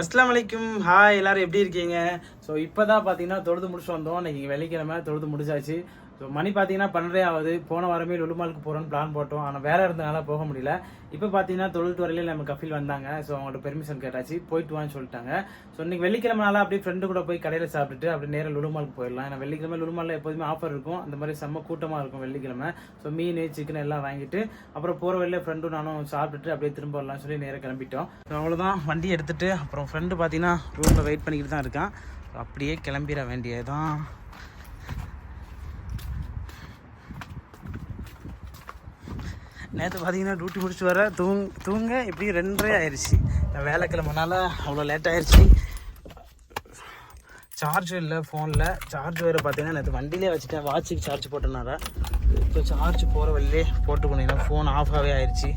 அஸ்லாம் வலைக்கும் ஹாய் எல்லாரும் எப்படி இருக்கீங்க? ஸோ இப்போ தான் பார்த்தீங்கன்னா தொழுது முடிச்சு வந்தோம். இன்னைக்கு வெள்ளிக்கிழமை தொழுது முடிச்சாச்சு. ஸோ மணி பார்த்தீங்கன்னா பன்னெண்டே ஆகுது. போன வாரமே லுலுமாலுக்கு போகிறோன்னு பிளான் போட்டோம். ஆனால் வேலை இருந்தனால போக முடியல. இப்போ பார்த்தீங்கன்னா தொழில் வரையில நம்ம கஃபில் வந்தாங்க. ஸோ அவங்கள்ட்ட பெர்மிஷன் கேட்டாச்சு. போயிட்டு வான்னு சொல்லிட்டாங்க. ஸோ இன்னைக்கு வெள்ளிக்கிழமை அப்படியே ஃப்ரெண்டு கூட போய் கடையில் சாப்பிட்டுட்டு அப்படியே நேராக லுலுமாலுக்கு போயிடலாம். ஏன்னா வெள்ளிக்கிழமை லுலுமாலில் எப்போதுமே ஆஃபர் இருக்கும். அந்த மாதிரி செம்ம கூட்டமாக இருக்கும் வெள்ளிக்கிழமை. ஸோ மீன் சிக்கன் எல்லாம் வாங்கிட்டு அப்புறம் போகிற வழியில ஃப்ரெண்டும் நானும் சாப்பிட்டுட்டு அப்படியே திரும்ப வரலாம்னு சொல்லி நேராக கிளம்பிட்டோம். ஸோ அவ்வளோதான் வண்டி எடுத்துட்டு அப்புறம் ஃப்ரெண்டு பார்த்தீங்கன்னா ரூமில் வெயிட் பண்ணிக்கிட்டு தான் இருக்கான். அப்படியே கிளம்பிட வேண்டியதுதான். நேற்று பார்த்தீங்கன்னா டியூட்டி முடிச்சு வர தூங் தூங்க எப்படியும் ரெண்டரை ஆயிடுச்சு நான் வேலைக்கிழமனால அவ்வளோ லேட் ஆயிடுச்சு சார்ஜ் இல்லை ஃபோனில் சார்ஜ் வேறு பார்த்தீங்கன்னா நேற்று வண்டியிலே வச்சுட்டேன். வாட்சுக்கு சார்ஜ் போட்டனால. இப்போ சார்ஜ் போகிற வழியிலே போட்டு போனீங்கன்னா ஃபோன் ஆஃபாகவே ஆயிடுச்சு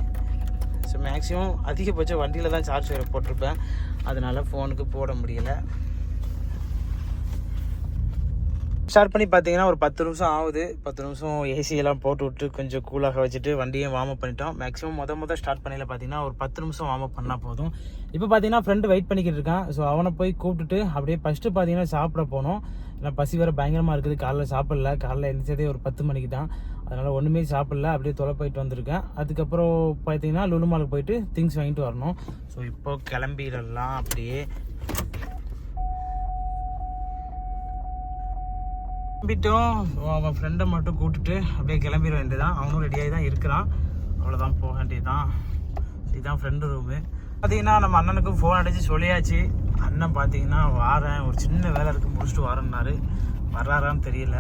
ஸோ மேக்ஸிமம் அதிகபட்சம் வண்டியில் தான் சார்ஜ் வேறு போட்டிருப்பேன். அதனால் ஃபோனுக்கு போட முடியலை. ஸ்டார்ட் பண்ணி பார்த்தீங்கன்னா ஒரு பத்து நிமிஷம் ஆகுது. பத்து நிமிஷம் ஏசியெல்லாம் போட்டு விட்டு கொஞ்சம் கூலாக வச்சுட்டு வண்டியும் வார்ம் அப் பண்ணிட்டோம். மேக்ஸிமம் முத முத ஸ்டார்ட் பண்ணியில் பார்த்தீங்கன்னா ஒரு பத்து நிமிஷம் வார்ம் அப் பண்ணால் போதும். இப்போ பார்த்தீங்கன்னா ஃப்ரெண்டு வெயிட் பண்ணிக்கிட்டு இருக்கான். ஸோ அவனை போய் கூப்பிட்டுட்டு அப்படியே ஃபஸ்ட்டு பார்த்தீங்கன்னா சாப்பிட போனோம். ஏன்னா பசி வேறு பயங்கரமாக இருக்குது. காலைல சாப்பிடல. காலைல எழுந்திரிச்சதே ஒரு பத்து மணிக்கு தான். அதனால் ஒன்றுமே சாப்பிடல. அப்படியே தொலை போயிட்டு வந்திருக்கேன். அதுக்கப்புறம் பார்த்தீங்கன்னா லுலுமாலுக்கு போயிட்டு திங்ஸ் வாங்கிட்டு வரணும். ஸோ இப்போ கிளம்பிடலாம். அப்படியே கிளம்பிட்டோம். ஸோ அவன் ஃப்ரெண்டை மட்டும் கூப்பிட்டுட்டு அப்படியே கிளம்பிட வேண்டியதான் அவனும் ரெடியாகி தான் இருக்கிறான். அவ்வளோதான் போக வேண்டியதுதான். இதுதான் ஃப்ரெண்டு ரூமு பார்த்தீங்கன்னா நம்ம அண்ணனுக்கும் ஃபோன் அடித்து சொல்லியாச்சு. அண்ணன் பார்த்தீங்கன்னா வாரேன். ஒரு சின்ன வேலை இருக்கு முடிச்சுட்டு வரேன்னாரு. வர்றாரான்னு தெரியல.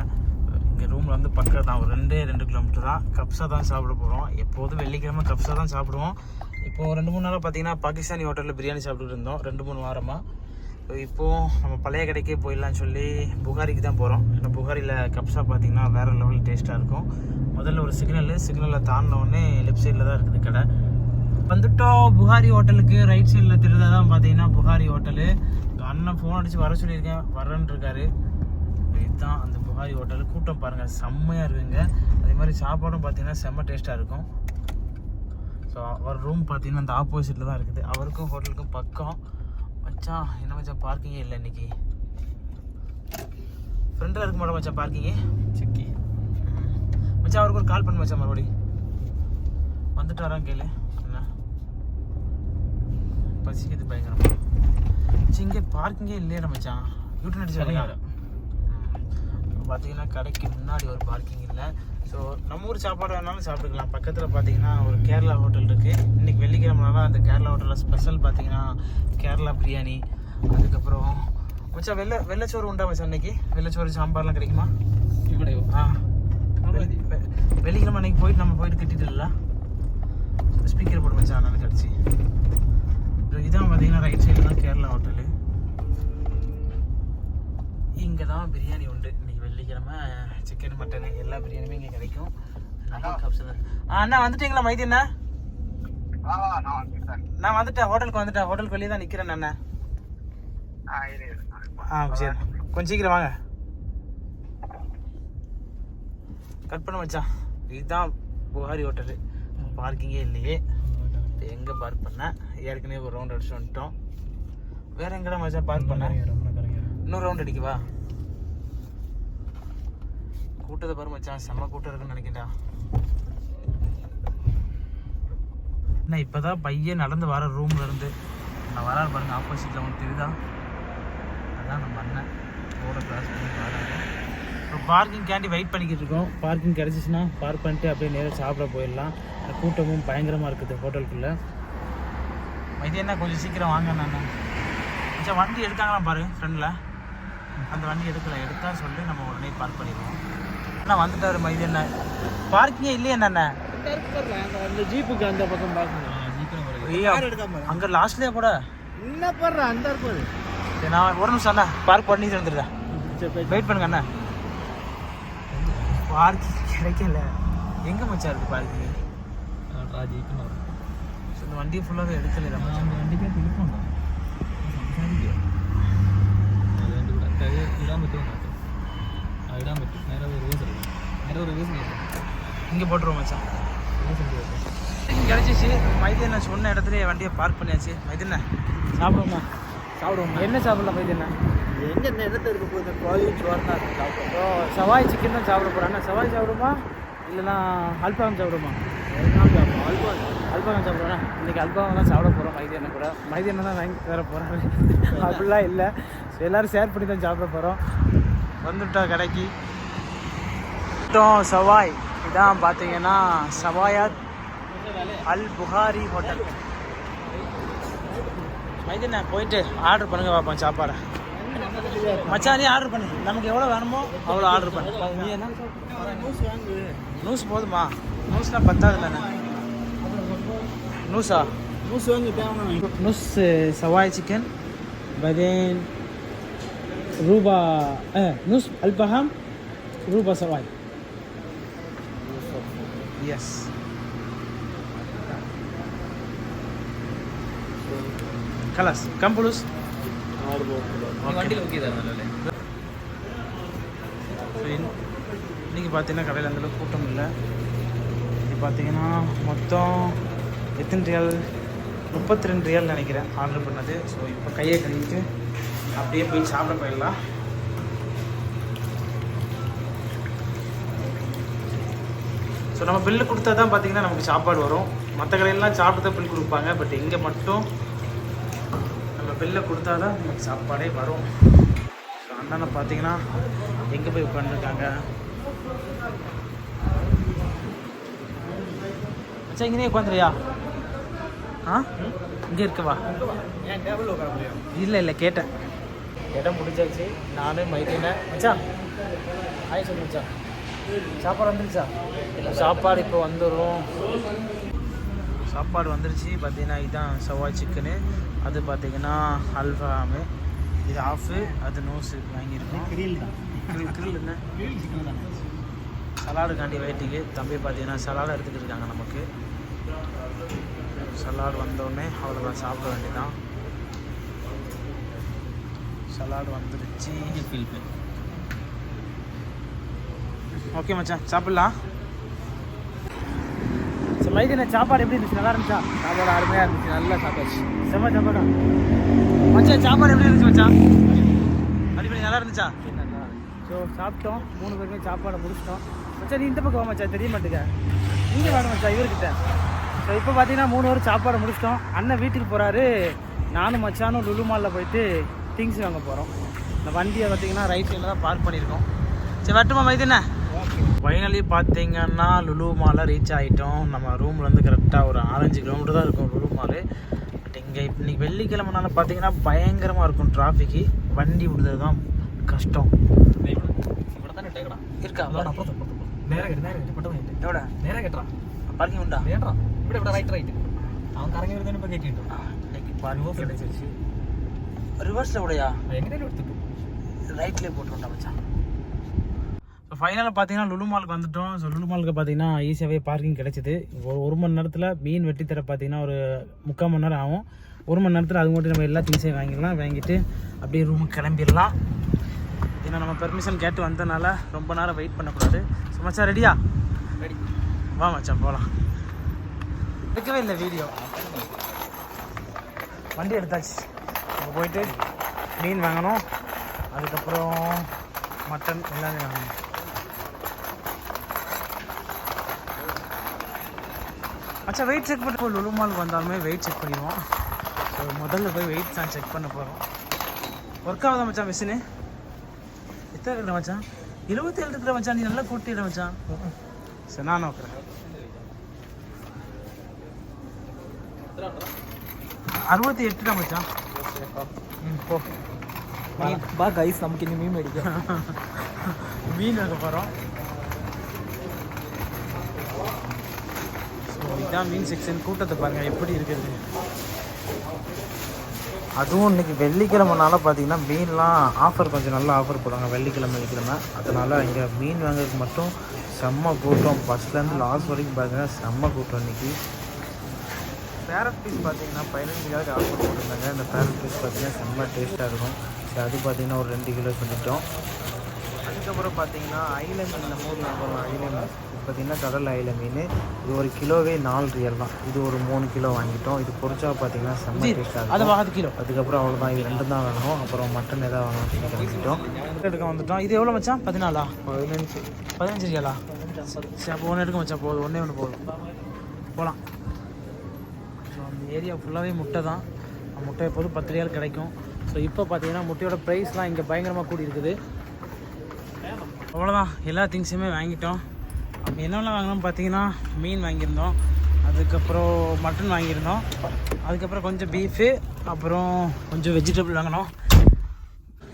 இங்கே ரூமில் வந்து பக்கம் தான் ஒரு ரெண்டே ரெண்டு கிலோமீட்டர் தான். கப்ஸா தான் சாப்பிட போகிறோம் எப்போதும் வெள்ளிக்கிழமை கப்ஸா தான் சாப்பிடுவோம். இப்போ ரெண்டு மூணு நாளாக பார்த்தீங்கன்னா பாகிஸ்தானி ஹோட்டலில் பிரியாணி சாப்பிட்டுட்டு இருந்தோம். ரெண்டு மூணு வாரமாக ஸோ இப்போது நம்ம பழைய கடைக்கே போயிடலாம்னு சொல்லி புகாரிக்கு தான் போகிறோம் ஏன்னா புகாரியில் கப்ஸா பார்த்தீங்கன்னா வேறு லெவல் டேஸ்ட்டாக இருக்கும். முதல்ல ஒரு சிக்னலு சிக்னலில் தாண்டினோடனே லெஃப்ட் சைடில் தான் இருக்குது கடை. வந்துட்டோம் புகாரி ஹோட்டலுக்கு ரைட் சைடில் திருந்தா தான் பார்த்தீங்கன்னா புகாரி ஹோட்டலு. அண்ணன் ஃபோன் அடித்து வர சொல்லியிருக்கேன். வரேன்னு இருக்காரு. இதுதான் அந்த புகாரி ஹோட்டலு. கூட்டம் பாருங்கள் செம்மையாக இருக்குங்க. அதே மாதிரி சாப்பாடும் பார்த்தீங்கன்னா செம்ம டேஸ்ட்டாக இருக்கும். ஸோ அவர் ரூம் பார்த்தீங்கன்னா அந்த ஆப்போசிட்டில் தான் இருக்குது. அவருக்கும் ஹோட்டலுக்கும் பக்கம் மச்சான் என்ன மச்சான் பார்க்கிங்கே இல்லை இன்னைக்கு. ஃப்ரெண்டில் இருக்க மாட்டோம் மச்சான் பார்க்கிங்கே சிக்கி. மச்சான் அவருக்கு ஒரு கால் பண்ணு மச்சான் மறுபடி. வந்துட்டு வரான் கேளு. என்ன? பசிக்குது பயங்கரமா. மச்சி இங்கே பார்க்கிங்கே இல்லையா மச்சான். யூட்டன் அடிச்சு வரீங்க பார்த்தீங்கன்னா கடைக்கு முன்னாடி ஒரு பார்க்கிங் இல்லை. ஸோ நம்ம ஊர் சாப்பாடு வேணாலும் சாப்பிட்டுக்கலாம். பக்கத்தில் பார்த்தீங்கன்னா ஒரு கேரளா ஹோட்டல் இருக்குது இன்றைக்கி வெள்ளிக்கிழமைனால அந்த கேரளா ஹோட்டலில் ஸ்பெஷல் பார்த்தீங்கன்னா கேரளா பிரியாணி. அதுக்கப்புறம் மச்சான் வெள்ளை வெள்ளைச்சோறு உண்டா மச்சான் இன்னைக்கு? வெள்ளைச்சோறு சாம்பார்லாம் கிடைக்குமா? ஆ. வெள்ளி- வெ- வெள்ளிக்கிழமை அன்னைக்கு போயிட்டு நம்ம போயிட்டு கிட்டிட்டு ஸ்பீக்கர் போட்டு மச்சான் நல்லா கிடச்சி இதான் பார்த்தீங்கன்னா ரைட் சைடில் தான் கேரளா ஹோட்டலு இங்கே தான் பிரியாணி உண்டு. வெள்ளிக்கிழமை சிக்கன் மட்டன் எல்லா பிரியாணியுமே இங்கே கிடைக்கும். அண்ணா வந்துட்டீங்களா மைதி அண்ணா? நான் வந்துட்டேன் ஹோட்டலுக்கு வந்துட்டேன். ஹோட்டலுக்கு வெளியே தான் நிற்கிறேன் அண்ணா. ஆ சரி. கொஞ்சம் சீக்கிரம் வாங்க. கட் பண்ண மச்சான். இதுதான் புகாரி ஹோட்டலு. பார்க்கிங்கே இல்லையே. இப்போ எங்கே பார்க் பண்ணேன் ஏற்கனவே ஒரு ரவுண்ட் அடிச்சு வந்துட்டோம். வேற எங்கடா மச்சான் பார்க் பண்ணேன் இன்னொரு ரவுண்ட் அடிக்கவா? கூட்டத்தை பாரு மச்சான். செம்ம கூட்டம் இருக்குன்னு நினைக்கிட்டா என்ன இப்போதான் பையன் நடந்து வர ரூம்ல இருந்து நான் வராரு பாருங்க ஆப்போசிட்ல ஒன்று தெரியுதா? அதான் நம்ம அண்ணன். ரோட கிராஸ் பண்ணி வராரு. இப்போ பார்க்கிங் கேண்டி வெயிட் பண்ணிக்கிட்டு இருக்கோம். பார்க்கிங் கிடச்சிச்சின்னா பார்க் பண்ணிட்டு அப்படியே நேராக சாப்பிட போயிடலாம். கூட்டமும் பயங்கரமாக இருக்குது ஹோட்டலுக்குள்ளே இது என்ன? கொஞ்சம் சீக்கிரம் வாங்க நான் மச்சான் வண்டி எடுக்காங்களாம் பாரு ஃப்ரெண்டில் அந்த வண்டி எடுக்கல. எடுத்தா சொல்லி நம்ம உடனே பார்க் பண்ணிடுவோம். அண்ணா வந்துட்டாரு மைது என்ன பார்க்கிங்கே இல்லையா என்ன அந்த ஜீப்புக்கு அந்த பக்கம் பாக்கணும் அங்கே லாஸ்ட்லேயே கூட என்ன பண்ற அந்த இருப்பது சரி, நான் ஒரு நிமிஷம் அண்ணா பார்க் பண்ணி வந்துடுறேன் வெயிட் பண்ணுங்க அண்ணா பார்க்கிங் கிடைக்கல எங்கே மச்சா இருக்கு பார்க்கிங் இந்த வண்டியை ஃபுல்லாகவே எடுக்கல மச்சான் വണ്ടിക്ക് തിരിപ്പുണ്ടോ സംസാരിക്കുക അതുകൊണ്ട് ഇവിടെ കൈ ഇടാൻ പറ്റുമോ നോക്കാം ആ ഇടാൻ പറ്റും നേരെ റിവേഴ്സ് இருபது ரூபீஸ் இங்கே போட்டுருவோம் மச்சான். கிடச்சிச்சு. மைதீனை சொன்ன இடத்துல வண்டியை பார்க் பண்ணியாச்சு. மைதீனை சாப்பிடுவோமா? சாப்பிடுவோம்? என்ன சாப்பிடலாம் மைதீனை எங்கே இந்த இடத்துல இருக்க போகுது? கோழி சோறு சவாய் சிக்கன் தான் சாப்பிட போகிறோம் ஆனால் சவாய் சாப்பிடுமா? இல்லைனா அல்பாகம் சாப்பிடுமா? அல்பாகம் சாப்பிடுவோம். இன்றைக்கி அல்பாகம் தான் சாப்பிட போகிறோம் மைதியனை கூட. மைதியனை தான் வாங்கி தர போகிறோம் அப்படிலாம் இல்லை. எல்லோரும் ஷேர் பண்ணி தான் சாப்பிட போகிறோம் வந்துவிட்டோம் கடைக்கு. மொத்தம் சவாய். இதான் பார்த்தீங்கன்னா சவாயாத் அல் புகாரி ஹோட்டல். மைதி நான் போயிட்டு ஆர்டர் பண்ணுங்க பார்ப்போம் சாப்பாடை. மச்சானே ஆர்டர் பண்ணு. நமக்கு எவ்வளோ வேணுமோ அவ்வளோ ஆர்டர் பண்ணு. நீ என்ன? நூஸ் போதுமா? நூஸ்லாம் பத்தாதுல்லண்ணே நூஸா நூசு? வாங்கி நூஸ் சவாய் சிக்கன் பதேன் ரூபா நூஸ் அல்பஹாம் ரூபா சவாய். எஸ் கலாஸ் கம் புலுஸ் இன்றைக்கி பார்த்தீங்கன்னா கடையில் அந்தளவுக்கு கூட்டம் இல்லை. இது பார்த்தீங்கன்னா மொத்தம் எத்தனை ரியல்? முப்பத்தி ரெண்டு ரியல் நினைக்கிறேன். ஆர்டர் பண்ணது. ஸோ இப்போ கையை கழுவிட்டு அப்படியே போய் சாப்பிட போயிடலாம். ஸோ நம்ம பில்லு கொடுத்தா தான் பார்த்தீங்கன்னா நமக்கு சாப்பாடு வரும். மற்ற கடையிலலாம் சாப்பிட்டு தான் பில் கொடுப்பாங்க. பட் இங்கே மட்டும் நம்ம பில்லை கொடுத்தா தான் நமக்கு சாப்பாடே வரும். ஸோ அண்ணனை பார்த்தீங்கன்னா எங்கே போய் உட்காந்துருக்காங்க மச்சான் இங்கேயே உட்காந்துறியா ஆ? இங்கே இருக்கவா இல்லை இல்லை கேட்டேன். இடம் முடிஞ்சாச்சு. நானும் மைதீனேன் மச்சான் ஆய் சொல்லு மச்சான். சாப்பாடு வந்துருச்சா? சாப்பாடு இப்போ வந்துடும் சாப்பாடு வந்துருச்சு. பார்த்தீங்கன்னா இதுதான் செவ்வாய் சிக்கனு. அது பார்த்தீங்கன்னா அல்ஃபாமு இது ஆஃபு அது நோஸு வாங்கியிருக்கோம். கிரில் தான். கிரில் என்ன? தானே. சலாடுக்காண்டி வெயிட்டிங்கு தம்பி பார்த்தீங்கன்னா சலாடு எடுத்துக்கிட்டு இருக்காங்க நமக்கு. சலாடு வந்தோடனே அவ்வளோதான் சாப்பிட வேண்டியதான் சலாடு வந்துருச்சு. ஃபீல் ஓகே மச்சான். சாப்பிட்லாம். சரி மைதின சாப்பாடு எப்படி இருந்துச்சு? நல்லா இருந்துச்சா? சாப்பாடு அருமையாக இருந்துச்சு. நல்லா சாப்பிட்டாச்சு. செம்ம சாப்பாடா. மச்சான் சாப்பாடு எப்படி இருந்துச்சு மச்சான்? அடிப்படை நல்லா இருந்துச்சா? ஸோ சாப்பிட்டோம். மூணு பேருமே சாப்பாடை முடிச்சிட்டோம். மச்சான் நீ இந்த பக்கம் வா மச்சான். தெரிய மாட்டேங்க இங்கே வேணும் மச்சான் இவர்கிட்ட. ஸோ இப்போ பார்த்தீங்கன்னா மூணு பேரும் சாப்பாடை முடிச்சிட்டோம். அண்ணன் வீட்டுக்கு போகிறாரு நானும் மச்சானும் லுலு மாலில் போயிட்டு திங்ஸ் வாங்க போகிறோம் இந்த வண்டியை பார்த்தீங்கன்னா ரைட் சைடில் தான் பார்க் பண்ணியிருக்கோம். சரி வரட்டுமா மைதின? ஃபைனலி பார்த்தீங்கன்னா லுலு மாலை ரீச் ஆகிட்டோம் நம்ம ரூம்லேருந்து கரெக்டாக ஒரு ஆரஞ்சு கிலோமீட்டர் தான் இருக்கும் லுலு மாலு பட் இங்கே இன்றைக்கி வெள்ளிக்கிழமைனால பார்த்தீங்கன்னா பயங்கரமாக இருக்கும் டிராஃபிக்கு வண்டி விடுறது தான் கஷ்டம். இருக்கா? நேராக எவ்வளோ? நேராக கேட்டுறான். பார்க்கிங் உண்டா? ஏன்றான் ரைட் ரைட்டு அவன் கரங்கி வருதுன்னு இப்போ கேட்டுட்டான் இன்னைக்கு பாருங்க கிடைச்சிருச்சு. ரிவர்ஸில் விடையா எங்கே போட்டு விட்டான் மச்சான். ஃபைனலாக பார்த்தீங்கன்னா லுலு மாலுக்கு வந்துட்டோம். ஸோ லுலு மாலுக்கு பார்த்தீங்கன்னா ஈஸியாகவே பார்க்கிங் கிடைச்சிது. ஒரு ஒரு மணி நேரத்தில் மீன் வெட்டி தர பார்த்தீங்கன்னா ஒரு முக்கால் மணி நேரம் ஆகும். ஒரு மணி நேரத்தில் அது மட்டும் நம்ம எல்லா திங்ஸையும் வாங்கிடலாம். வாங்கிட்டு அப்படியே ரூமுக்கு கிளம்பிடலாம். ஏன்னா நம்ம பெர்மிஷன் கேட்டு வந்தனால ரொம்ப நேரம் வெயிட் பண்ணக்கூடாது. ஸோ மச்சான் ரெடியா ரெடி வா மச்சான் போகலாம் எடுக்கவே இல்லை வீடியோ வண்டி எடுத்தாச்சு. நம்ம போயிட்டு மீன் வாங்கணும். அதுக்கப்புறம் மட்டன் எல்லாமே வாங்கணும். மச்சா வெயிட் செக் பண்ண போய் லுலுமாலுக்கு வந்தாலுமே வெயிட் செக் பண்ணிடுவோம். ஸோ முதல்ல போய் வெயிட் தான் செக் பண்ண போகிறோம் ஒர்க் ஆகுதா மச்சான் மிஷினு எத்தனை இருக்கிற மச்சான்? இருபத்தி ஏழு இருக்கிற மச்சான் நீ நல்லா கூட்டிடுற மச்சான். சரி நான் நோக்கிறேன். அறுபத்தி எட்டுடா மச்சான். போ. பா கைஸ் நமக்கு இன்னும் மீன் அடிக்கும் மீன் வைக்க போகிறோம் இதான் மீன் செக்ஷன் கூட்டத்தை பாருங்கள் எப்படி இருக்குது அதுவும் இன்னைக்கு வெள்ளிக்கிழமைனால பார்த்தீங்கன்னா மீன்லாம் ஆஃபர் கொஞ்சம் நல்லா ஆஃபர் போடுவாங்க வெள்ளிக்கிழமை வெள்ளிக்கிழமை. அதனால் இங்கே மீன் வாங்குறதுக்கு மட்டும் செம்ம கூட்டம். ஃபஸ்ட்லேருந்து லாஸ்ட் வரைக்கும் பார்த்தீங்கன்னா செம்ம கூட்டம் இன்னைக்கு. பேரட் பீஸ் பார்த்தீங்கன்னா பதினஞ்சுக்காவது ஆஃபர் போட்டிருந்தாங்க. இந்த பேரட் பீஸ் பார்த்தீங்கன்னா செம்ம டேஸ்ட்டாக இருக்கும். சரி அது பார்த்தீங்கன்னா ஒரு ரெண்டு கிலோ சொல்லிட்டோம். அதுக்கப்புறம் பார்த்தீங்கன்னா ஐலண்ட் நம்ம ஊரில் போகிறோம் ஐலண்ட் பார்த்தீங்கன்னா கடல் அயில மீன். இது ஒரு கிலோவே நாலு ரியல் தான். இது ஒரு மூணு கிலோ வாங்கிட்டோம். இது பொரிச்சா பார்த்தீங்கன்னா செம்ம டேஸ்ட்டாக அது வாங்க கிலோ. அதுக்கப்புறம் அவ்வளோதான் இது ரெண்டு தான் வேணும். அப்புறம் மட்டன் எதாவது வேணும் சொல்லி கிளம்பிட்டோம். எடுக்க வந்துட்டோம். இது எவ்வளோ மச்சான்? பதினாலா? பதினஞ்சு. பதினஞ்சு ரியலா? சரி அப்போ ஒன்று எடுக்க மச்சான். போதும். ஒன்றே ஒன்று போதும். போகலாம் ஸோ அந்த ஏரியா ஃபுல்லாகவே முட்டை தான். முட்டை எப்போதும் பத்து ரியால் கிடைக்கும். ஸோ இப்போ பார்த்தீங்கன்னா முட்டையோட ப்ரைஸ்லாம் இங்கே பயங்கரமாக கூடி இருக்குது அவ்வளோதான் எல்லா திங்ஸுமே வாங்கிட்டோம். அப்போ என்னென்ன வாங்கினோம் பார்த்தீங்கன்னா மீன் வாங்கியிருந்தோம். அதுக்கப்புறம் மட்டன் வாங்கியிருந்தோம். அதுக்கப்புறம் கொஞ்சம் பீஃபு அப்புறம் கொஞ்சம் வெஜிடபிள் வாங்கினோம்.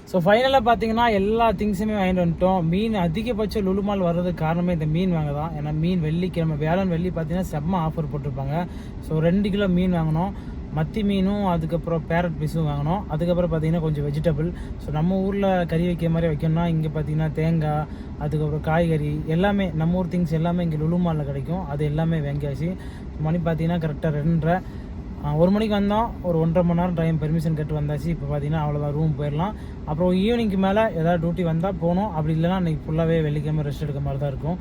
ஸோ ஃபைனலாக பார்த்தீங்கன்னா எல்லா திங்ஸுமே வாங்கிட்டு வந்துட்டோம். மீன் அதிகபட்சம் லுலுமால் வர்றதுக்கு காரணமே இந்த மீன் வாங்க தான். ஏன்னா மீன் வெள்ளிக்கிழமை வேளாண் வெள்ளி பார்த்தீங்கன்னா செம்ம ஆஃபர் போட்டிருப்பாங்க. ஸோ ரெண்டு கிலோ மீன் வாங்கினோம். மத்தி மீனும் அதுக்கப்புறம் பேரட் பீஸும் வாங்கினோம். அதுக்கப்புறம் பார்த்தீங்கன்னா கொஞ்சம் வெஜிடபிள் ஸோ நம்ம ஊரில் கறி வைக்கிற மாதிரி வைக்கணும்னா இங்கே பார்த்தீங்கன்னா தேங்காய் அதுக்கப்புறம் காய்கறி எல்லாமே நம்ம ஊர் திங்ஸ் எல்லாமே இங்கே லுலுமாலில் கிடைக்கும். அது எல்லாமே வாங்கியாச்சு. மணி பார்த்தீங்கன்னா கரெக்டாக ரெண்டரை ஒரு மணிக்கு வந்தோம். ஒரு ஒன்றரை மணி நேரம் டைம் பெர்மிஷன் கேட்டு வந்தாச்சு. இப்போ பார்த்தீங்கன்னா அவ்வளோதான் ரூம் போயிடலாம். அப்புறம் ஈவினிங்க்கு மேலே ஏதாவது டியூட்டி வந்தால் போகணும். அப்படி இல்லைன்னா அன்றைக்கி ஃபுல்லாகவே வெள்ளிக்கிழமை ரெஸ்ட் எடுக்க மாதிரி தான் இருக்கும்.